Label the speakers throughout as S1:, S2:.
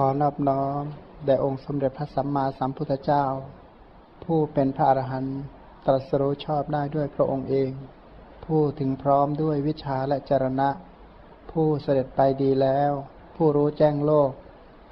S1: ขอนอบน้อมแด่องค์สมเด็จพระสัมมาสัมพุทธเจ้า ผู้เป็นพระอรหันต์ตรัสรู้ชอบได้ด้วยพระองค์เอง ผู้ถึงพร้อมด้วยวิชาและจรณะ ผู้เสด็จไปดีแล้ว ผู้รู้แจ้งโลก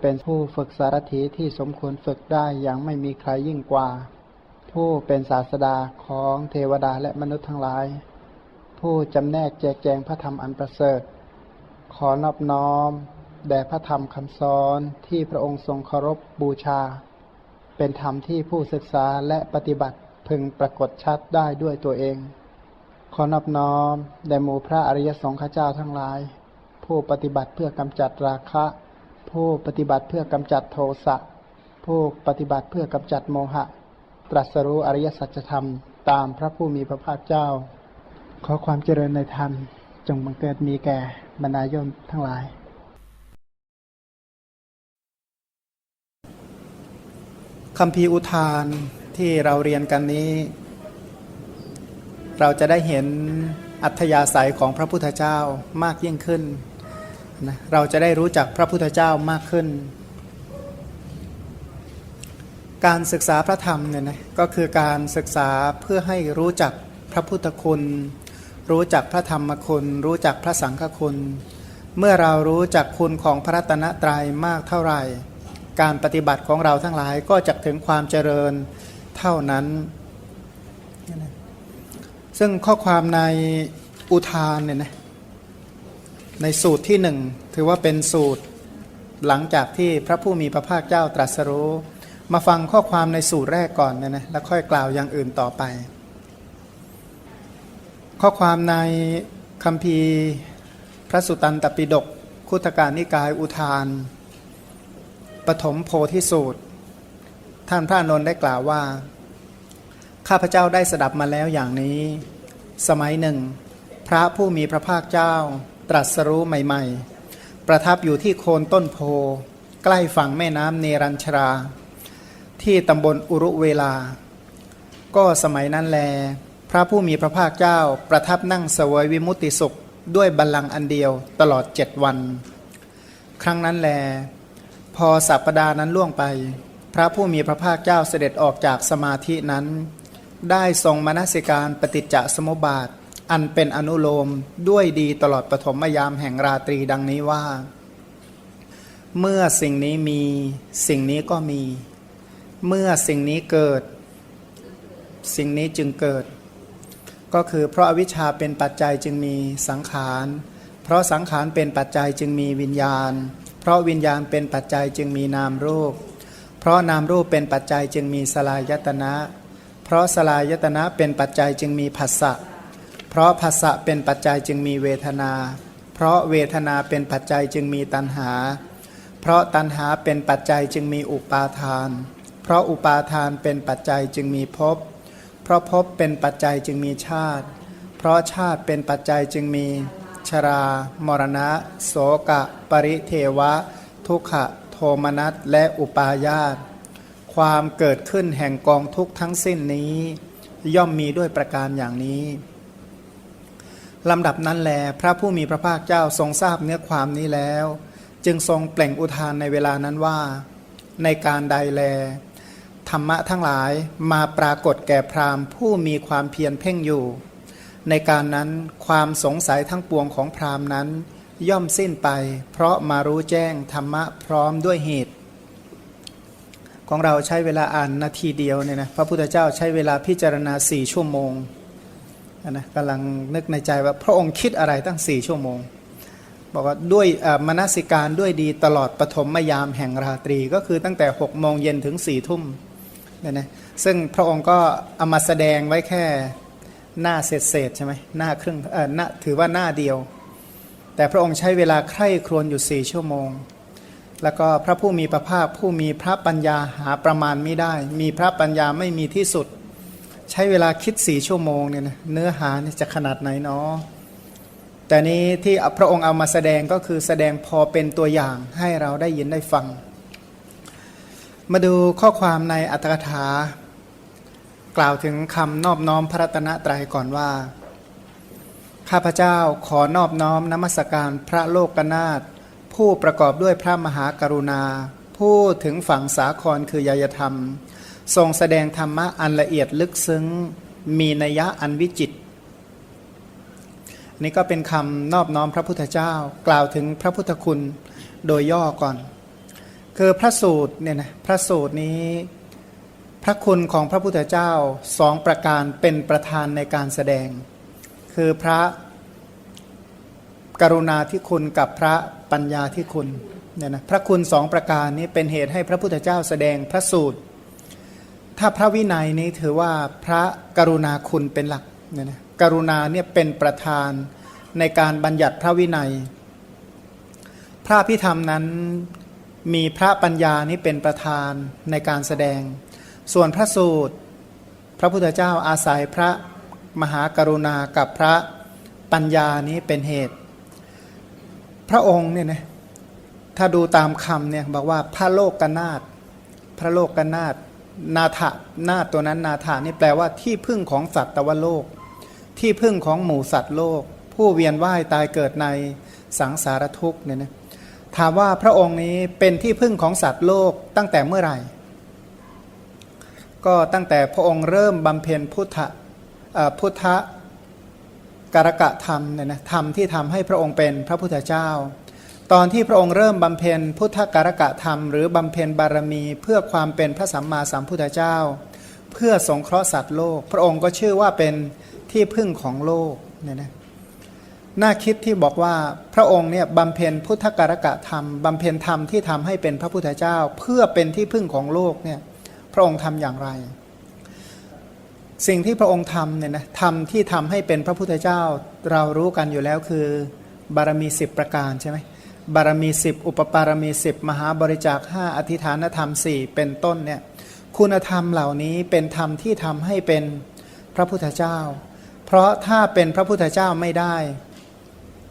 S1: เป็นผู้ฝึกสารถีที่สมควรฝึกได้อย่างไม่มีใครยิ่งกว่า ผู้เป็นศาสดาของเทวดาและมนุษย์ทั้งหลาย ผู้จำแนกแจกแจงพระธรรมอันประเสริฐ ขอนอบน้อม แด่พระธรรมคำสอนที่พระองค์ทรงเคารพบูชา เป็นธรรมที่ผู้ศึกษาและปฏิบัติพึงปรากฏชัดได้ด้วยตัวเอง ขอนอบน้อมแด่หมู่พระอริยสงฆ์ข้าเจ้าทั้งหลาย ผู้ปฏิบัติเพื่อกำจัดราคะ ผู้ปฏิบัติเพื่อกำจัดโทสะ ผู้ปฏิบัติเพื่อกำจัดโมหะ ตรัสรู้อริยสัจธรรมตามพระผู้มีพระภาคเจ้า ขอความเจริญในธรรมจงบังเกิดมีแก่บรรดาโยมทั้งหลาย คำพีอุทานที่เราเรียนกันนี้ เราจะได้เห็นอัธยาศัยของพระพุทธเจ้ามากยิ่งขึ้นนะเราจะได้รู้จักพระพุทธเจ้ามากขึ้น การศึกษาพระธรรมเนี่ยนะก็คือการศึกษาเพื่อให้รู้จักพระพุทธคุณ รู้จักพระธรรมคุณ รู้จักพระสังฆคุณ เมื่อเรารู้จักคุณของพระรัตนตรัยมากเท่าไหร่ การปฏิบัติของเราทั้งหลายก็จะถึงความเจริญเท่านั้น ซึ่งข้อความในอุทานเนี่ยนะในสูตรที่หนึ่งถือว่าเป็นสูตรหลังจากที่พระผู้มีพระภาคเจ้าตรัสรู้ มาฟังข้อความในสูตรแรกก่อนเนี่ยนะแล้วค่อยกล่าวอย่างอื่นต่อไป ข้อความในคำพีร์พระสุตันตปิฎกคุตการนิกายอุทาน ปฐมโพธิสูตร ท่านพระนนท์ได้กล่าวว่า ข้าพเจ้าได้สดับมาแล้วอย่างนี้ สมัยหนึ่ง พระผู้มีพระภาคเจ้า ตรัสรู้ใหม่ ๆ ประทับอยู่ที่โคนต้นโพ ใกล้ฝั่งแม่น้ำเนรัญชรา ที่ตำบลอุรุเวลา ก็สมัยนั้นแล พระผู้มีพระภาคเจ้าประทับนั่งเสวยวิมุตติสุขด้วยบัลลังก์อันเดียวตลอดเจ็ดวัน ครั้งนั้นแล พอสัปปดาห์นั้นล่วงไป พระผู้มีพระภาคเจ้าเสด็จออกจากสมาธินั้น ได้ทรงมนสิการปฏิจจสมุปบาท อันเป็นอนุโลมด้วยดีตลอดปฐมยามแห่งราตรีดังนี้ว่า เมื่อสิ่งนี้มีสิ่งนี้ก็มี เมื่อสิ่งนี้เกิด สิ่งนี้จึงเกิด ก็คือเพราะอวิชชาเป็นปัจจัยจึงมีสังขาร เพราะสังขารเป็นปัจจัยจึงมีวิญญาณ เพราะวิญญาณเป็นปัจจัยจึงมีนามรูป เพราะนามรูปเป็นปัจจัยจึงมีสลายตนะ เพราะสลายตนะเป็นปัจจัยจึงมีผัสสะ เพราะผัสสะเป็นปัจจัยจึงมีเวทนา เพราะเวทนาเป็นปัจจัยจึงมีตัณหา เพราะตัณหาเป็นปัจจัยจึงมีอุปาทาน เพราะอุปาทานเป็นปัจจัยจึงมีภพ เพราะภพเป็นปัจจัยจึงมีชาติ เพราะชาติเป็นปัจจัยจึงมี ชรา มรณะ โสกะ ปริเทวะ ทุกขะ โทมนัส และอุปาญาต ความเกิดขึ้นแห่งกองทุกทั้งสิ้นนี้ ย่อมมีด้วยประการอย่างนี้ลำดับนั้นแล พระผู้มีพระภาคเจ้าทรงทราบเนื้อความนี้แล้ว จึงทรงเปล่งอุทานในเวลานั้นว่า ในการใดแล ธรรมะทั้งหลายมาปรากฏแก่พราหมณ์ผู้มีความเพียรเพ่งอยู่ ในการนั้นความสงสัยทั้งปวงของพราหมณ์นั้น ย่อมสิ้นไป เพราะมารู้แจ้งธรรมะพร้อมด้วยเหตุ ของเราใช้เวลาอ่านนาทีเดียวเนี่ยนะพระพุทธเจ้าใช้เวลาพิจารณาสี่ชั่วโมงนะกำลังนึกในใจว่าพระองค์คิดอะไรตั้งสี่ชั่วโมง บอกว่าด้วยมนสิการด้วยดีตลอดปฐมยามแห่งราตรีก็คือตั้งแต่6กโมงเย็นถึง4ี่ทุ่มเนี่ยนะซึ่งพระองค์ก็เอามาแสดงไว้แค่ หน้าเศษเศษใช่ไหมหน้าครึ่งเออหน้าถือว่าหน้าเดียว แต่พระองค์ใช้เวลาใคร่ครวญอยู่สี่ชั่วโมง แล้วก็พระผู้มีพระภาคผู้มีพระปัญญาหาประมาณไม่ได้ มีพระปัญญาไม่มีที่สุด ใช้เวลาคิดสี่ชั่วโมงเนี่ยนะเนื้อหานี่จะขนาดไหนเนาะแต่นี้ที่พระองค์เอามาแสดงก็คือแสดงพอเป็นตัวอย่างให้เราได้ยินได้ฟัง มาดูข้อความในอัตถกถา กล่าวถึงคำนอบน้อมพระรัตนตรัยก่อนว่า ข้าพเจ้าขอนอบน้อมนมัสการพระโลกนาถผู้ประกอบด้วยพระมหากรุณา ผู้ถึงฝั่งสาครคือยยธรรม ทรงแสดงธรรมะอันละเอียดลึกซึ้ง มีนัยยะอันวิจิตนี่ก็เป็นคำนอบน้อมพระพุทธเจ้า กล่าวถึงพระพุทธคุณโดยย่อก่อน คือพระสูตรเนี่ยนะพระสูตรนี้ พระคุณของพระพุทธเจ้าสองประการเป็นประธานในการแสดง คือพระกรุณาที่คุณกับพระปัญญาที่คุณเนี่ยนะพระคุณสองประการนี้เป็นเหตุให้พระพุทธเจ้าแสดงพระสูตร ถ้าพระวินัยนี้ถือว่าพระกรุณาคุณเป็นหลักเนี่ยนะกรุณาเนี่ยเป็นประธานในการบัญญัติพระวินัย พระพิธรรมนั้นมีพระปัญญานี้เป็นประธานในการแสดง ส่วนพระสูตร พระพุทธเจ้าอาศัยพระมหากรุณากับพระปัญญานี้เป็นเหตุ พระองค์เนี่ยนะถ้าดูตามคำเนี่ยบอกว่าพระโลกกนาตพระโลกกนาตนาถะนาตตัวนั้นนาถานี่แปลว่าที่พึ่งของสัตว์ตวโลก ที่พึ่งของหมู่สัตว์โลก ผู้เวียนว่ายตายเกิดในสังสารทุกข์เนี่ยนะถามว่าพระองค์นี้เป็นที่พึ่งของสัตว์โลกตั้งแต่เมื่อไหร่ ก็ตั้งแต่พระองค์เริ่มบำเพ็ญพุทธเอ่อพุทธการกะธรรมเนี่ยนะธรรมที่ทำให้พระองค์เป็นพระพุทธเจ้า ตอนที่พระองค์เริ่มบำเพ็ญพุทธการกะธรรม หรือบำเพ็ญบารมี เพื่อความเป็นพระสัมมาสัมพุทธเจ้า เพื่อสงเคราะห์สัตว์โลก พระองค์ก็ชื่อว่าเป็นที่พึ่งของโลกเนี่ยนะน่าคิดที่บอกว่าพระองค์เนี่ยบำเพ็ญพุทธการกะธรรมบำเพ็ญธรรมที่ทำให้เป็นพระพุทธเจ้า เพื่อเป็นที่พึ่งของโลกเนี่ย พระองค์ทำอย่างไร สิ่งที่พระองค์ทำเนี่ยนะทำที่ทำให้เป็นพระพุทธเจ้าเรารู้กันอยู่แล้วคือบารมีสิบประการใช่ไหมบารมีสิบอุปปารมีสิบมหาบริจาคห้าอธิฐานธรรมสี่เป็นต้นเนี่ยคุณธรรมเหล่านี้เป็นธรรมที่ทำให้เป็นพระพุทธเจ้า เพราะถ้าเป็นพระพุทธเจ้าไม่ได้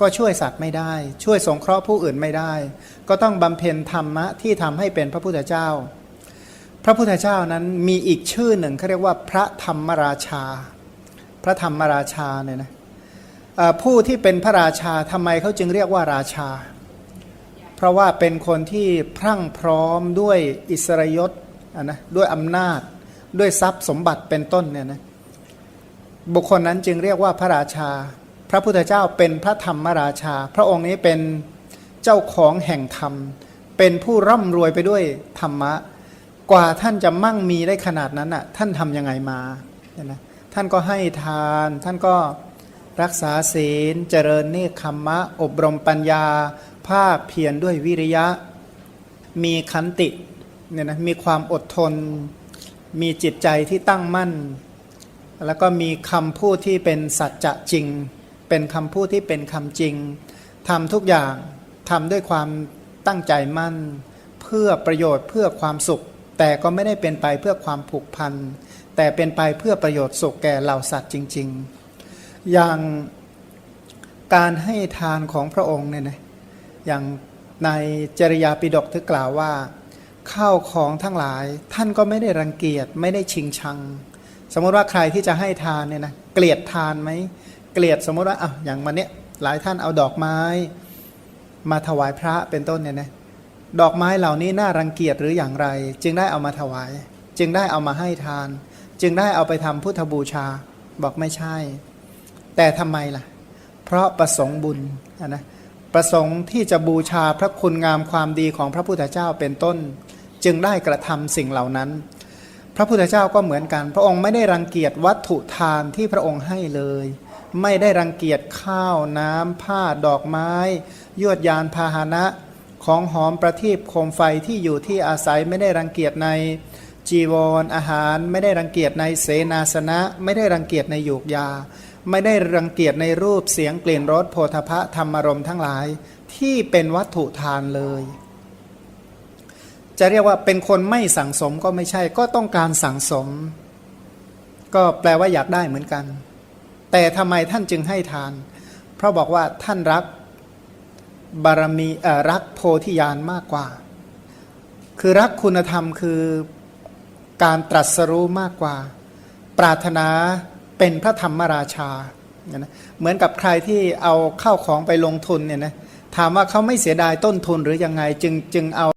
S1: ก็ช่วยสัตว์ไม่ได้ ช่วยสงเคราะห์ผู้อื่นไม่ได้ ก็ต้องบำเพ็ญธรรมะที่ทำให้เป็นพระพุทธเจ้า พระพุทธเจ้านั้นมีอีกชื่อหนึ่งเขาเรียกว่าพระธรรมราชา พระธรรมราชาเนี่ยนะผู้ที่เป็นพระราชาทำไมเขาจึงเรียกว่าราชา เพราะว่าเป็นคนที่พรั่งพร้อมด้วยอิสรยศะนะด้วยอำนาจด้วยทรัพย์สมบัติเป็นต้นเนี่ยนะบุคคลนั้นจึงเรียกว่าพระราชา พระพุทธเจ้าเป็นพระธรรมราชา พระองค์นี้เป็นเจ้าของแห่งธรรม เป็นผู้ร่ำรวยไปด้วยธรรมะ กว่าท่านจะมั่งมีได้ขนาดนั้นอะท่านทำยังไงมาเนี่ยนะท่านก็ให้ทาน ท่านก็รักษาศีล เจริญเนคขมมะ อบรมปัญญา ภาคเพียรด้วยวิริยะ มีขันติเนี่ยนะมีความอดทน มีจิตใจที่ตั้งมั่น แล้วก็มีคำพูดที่เป็นสัจจะจริง เป็นคำพูดที่เป็นคำจริงทำทุกอย่างทำด้วยความตั้งใจมั่น เพื่อประโยชน์เพื่อความสุข แต่ก็ไม่ได้เป็นไปเพื่อความผูกพัน แต่เป็นไปเพื่อประโยชน์สุขแก่เหล่าสัตว์จริง ๆ อย่างการให้ทานของพระองค์เนี่ยนะอย่างในจริยาปิฎกที่กล่าวว่าข้าวของทั้งหลายท่านก็ไม่ได้รังเกียจไม่ได้ชิงชัง สมมติว่าใครที่จะให้ทานเนี่ยนะเกลียดทานไหมเกลียดสมมติว่าอะอย่างมาเนี้ยหลายท่านเอาดอกไม้ มาถวายพระเป็นต้นเนี่ยนะ ดอกไม้เหล่านี้น่ารังเกียจหรืออย่างไร จึงได้เอามาถวาย จึงได้เอามาให้ทาน จึงได้เอาไปทำพุทธบูชาบอกไม่ใช่ แต่ทำไมล่ะ เพราะประสงค์บุญนะประสงค์ที่จะบูชาพระคุณงามความดีของพระพุทธเจ้าเป็นต้น จึงได้กระทำสิ่งเหล่านั้น พระพุทธเจ้าก็เหมือนกัน พระองค์ไม่ได้รังเกียจวัตถุทานที่พระองค์ให้เลย ไม่ได้รังเกียจข้าวน้ำผ้าดอกไม้ ยวดยานพาหนะ ของหอมประทีปโคมไฟที่อยู่ที่อาศัยไม่ได้รังเกียจในจีวรออาหารไม่ได้รังเกียจในเสนาสนะ ไม่ได้รังเกียจในโยกยา ไม่ได้รังเกียจในรูปเสียงกลิ่นรสโพธพะธรรมรมทั้งหลาย ที่เป็นวัตถุทานเลย จะเรียกว่าเป็นคนไม่สั่งสมก็ไม่ใช่ก็ต้องการสั่งสม ก็แปลว่าอยากได้เหมือนกัน แต่ทำไมท่านจึงให้ทาน เพราะบอกว่าท่านรัก บารมีรักโพธิญาณมากกว่า คือรักคุณธรรมคือการตรัสรู้มากกว่า ปรารถนาเป็นพระธรรมราชาเนี่ยนะเหมือนกับใครที่เอาเข้าของไปลงทุนเนี่ยนะถามว่าเขาไม่เสียดายต้นทุนหรือยังไงจึงจึงเอา